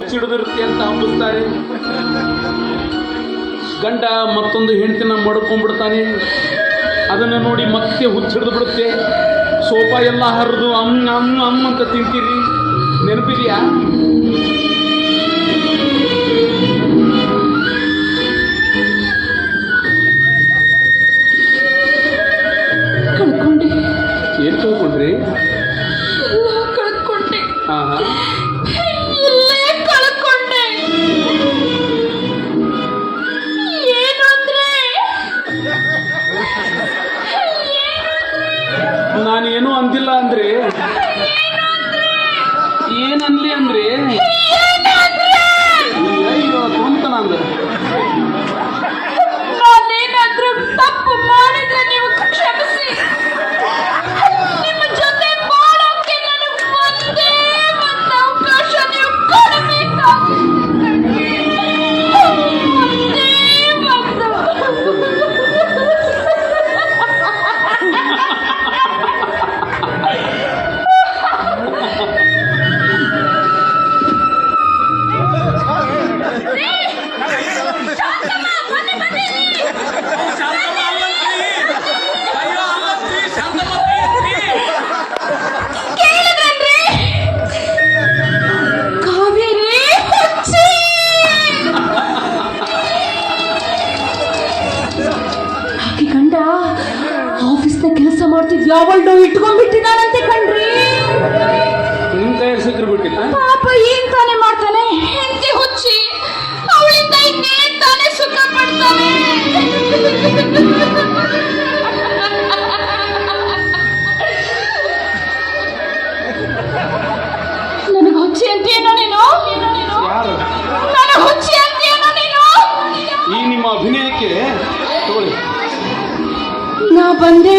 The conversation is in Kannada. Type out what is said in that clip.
ಸಿಡಿದಿರುತ್ತೆ ಅಂತ ಹಂಬಿಸ್ತಾರೆ ಗಂಡ ಮತ್ತೊಂದು ಹೆಂಡತಿನ ಮಡ್ಕೊಂಡ್ಬಿಡ್ತಾನೆ. ಅದನ್ನು ನೋಡಿ ಮತ್ತೆ ಹುಚ್ಚಿಡ್ದು ಬಿಡುತ್ತೆ. ಸೋಫಾ ಎಲ್ಲ ಹರಿದು ಅಮ್ಮ ಅಮ್ಮ ಅಮ್ಮ ಅಂತ ತಿಂತೀರಿ. ನೆನಪಿದೆಯಾ? ಕಳ್ಕೊಂಡೆ. ಏನ್ ಕಳ್ಕೊಂಡ್ರಿ? ಕಳ್ಕೊಂಡೆ. ಹಾ ಹಾ ನಾನೇನು ಅಂದಿಲ್ಲ ಅಂದ್ರೆ? ಏನನ್ಲಿ ಅಂದ್ರೆ? ಮಾಡ್ತಿದ್ ಯಾವಳ್ಳು ಇಟ್ಕೊಂಡ್ಬಿಟ್ಟಿದಾನಂತೆ ಕಣ್ರಿ? ನಿಮ್ ಸಿಕ್ಕರು ಪಾಪ ಏನ್ ತಾನೇ ಮಾಡ್ತಾನೆ ಹೆಂಡತಿ ಹುಚ್ಚಿ ಅವಳಿಂದ ಇನ್ನೇನ್ ತಾನೇ ಸುಖ ಪಡ್ತಾನೆ ನನಗೆ ಹುಚ್ಚಿ ಅಂತೀಯೇನೋ ನೀನು? ಯಾರು? ನನಗೆ ಹುಚ್ಚಿ ಅಂತೀಯೇನೋ ನೀನು? ಈ ನಿಮ್ಮ ಅಭಿನಯಕ್ಕೆ ತಗೊಳ್ಳಿ. ನಾ ಬಂದೆ.